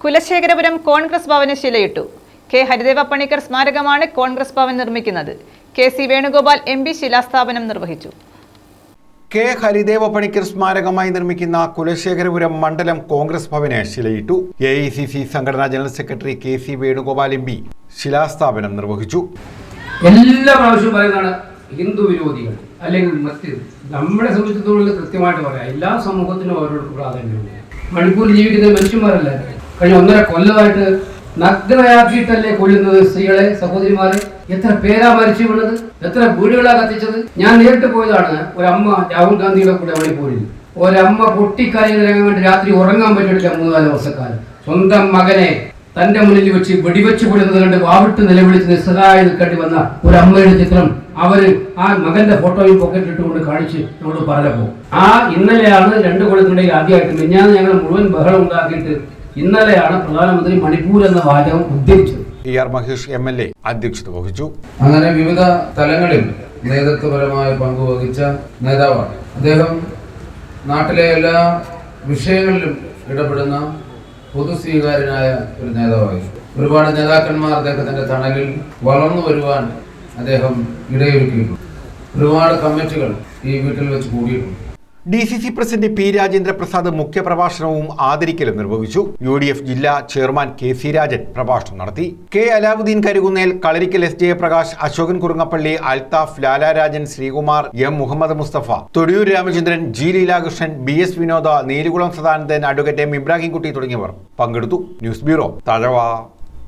കുലശേഖരപുരം കോൺഗ്രസ് ഭവന് ശിലയിട്ടു. കെ. ഹരിദേവ പണിക്കർ സ്മാരകമാണ് കോൺഗ്രസ് ഭവൻ നിർമ്മിക്കുന്നത്. K. C. Venugopal M. P. ശിലാസ്ഥാപനം നിർവഹിച്ചു. കെ. ഹരിദേവ പണിക്കർ സ്മാരകമായി നിർമ്മിക്കുന്ന കുലശേഖരപുരം മണ്ഡലം കോൺഗ്രസ് ഭവന് ശിലയിട്ടു. എ. ഐ. സി. സി. സംഘടനാ general secretary K. C. Venugopal M. P. ശിലാസ്ഥാപനം നിർവഹിച്ചു. എല്ലാ പ്രാവശ്യവും പറയുന്നതാണ് ഹിന്ദു വിരോധികൾ അല്ലെങ്കിൽ മറ്റ് നമ്മളെ സംബന്ധിച്ചിടത്തോളം കൃത്യമായിട്ട് പറയാം. എല്ലാ സമൂഹത്തിനും അവരോട് പ്രാധാന്യമുണ്ട്. മണിപ്പൂർ ജീവിക്കുന്ന മനുഷ്യന്മാരല്ല? കഴിഞ്ഞ ഒന്നര കൊല്ലമായിട്ട് നഗ്നയാക്കിയിട്ടല്ലേ കൊല്ലുന്നത് സ്ത്രീകളെ സഹോദരിമാരെ? എത്ര പേരാ മരിച്ചു വീണത്? എത്ര വീടുകളാ കത്തിച്ചത്? ഞാൻ നേരിട്ട് പോയതാണ്. ഒരമ്മ രാഹുൽ ഗാന്ധിയുടെ കൂടെ മണിപ്പൂരിൽ ഒരമ്മ പൊട്ടിക്കരയുന്ന രംഗം കണ്ട് രാത്രി ഉറങ്ങാൻ പറ്റിയിട്ടില്ല മൂന്നാൽ വർഷക്കാലം സ്വന്തം മകനെ തന്റെ മുന്നിൽ വെച്ച് വെടിവെച്ച് കൊടുക്കുന്നത് കണ്ട് വാവിട്ട് നിലവിളിച്ച് നിസ്സഹായ നിൽക്കേണ്ടി വന്ന ഒരു അമ്മയുടെ ചിത്രം അവർ ആ മകന്റെ ഫോട്ടോയും പോക്കറ്റിൽ ഇട്ടുകൊണ്ട് കാണിച്ച് നമ്മളോട് പറഞ്ഞപ്പോ ആ ഇന്നലെയാണ് രണ്ടു കൊല്ലത്തിനിടയിൽ ആദ്യമായിട്ട് മിഞ്ഞാന്ന് ഞങ്ങൾ മുഴുവൻ ബഹളം ഉണ്ടാക്കിയിട്ട് ഇന്നലെയാണ് പ്രധാനമന്ത്രി മണിപ്പൂർ എന്ന വാചകം ഉദ്ധരിച്ചത്. E R Mahesh M L A അധ്യക്ഷത വഹിച്ചു. അങ്ങനെ വിവിധ തലങ്ങളിൽ നേതൃത്വപരമായ പങ്കുവഹിച്ച നേതാവാണ്. അദ്ദേഹം നാട്ടിലെ എല്ലാ വിഷയങ്ങളിലും ഇടപെടുന്ന പൊതുസ്വീകാര്യനായ ഒരു നേതാവായിരുന്നു ഒരുപാട് നേതാക്കന്മാർ അദ്ദേഹത്തിന്റെ തണലിൽ വളർന്നു വരുവാൻ അദ്ദേഹം ഇടയൊരുക്കിയിട്ടുണ്ട്. ഒരുപാട് കമ്മിറ്റികൾ ഈ വീട്ടിൽ വെച്ച് കൂടിയിട്ടുണ്ട്. D C C president P Rajendra Prasad മുഖ്യപ്രഭാഷണവും ആദരിക്കലും നിർവഹിച്ചു. യു ഡി എഫ് ജില്ലാ ചെയർമാൻ കെ സി രാജൻ പ്രഭാഷണം നടത്തി. K Alavudeen Karukunnel Kalarickal S Jayaprakash Ashokan Kurungappally Althaf Lalarajan Sreekumar M Muhammad Musthafa Thodiyoor Ramachandran G Leelakrishnan B S Vinoda Neelikulam Sadanandan advocate M Ibrahimkutty തുടങ്ങിയവർ പങ്കെടുത്തു. News bureau Thazhava.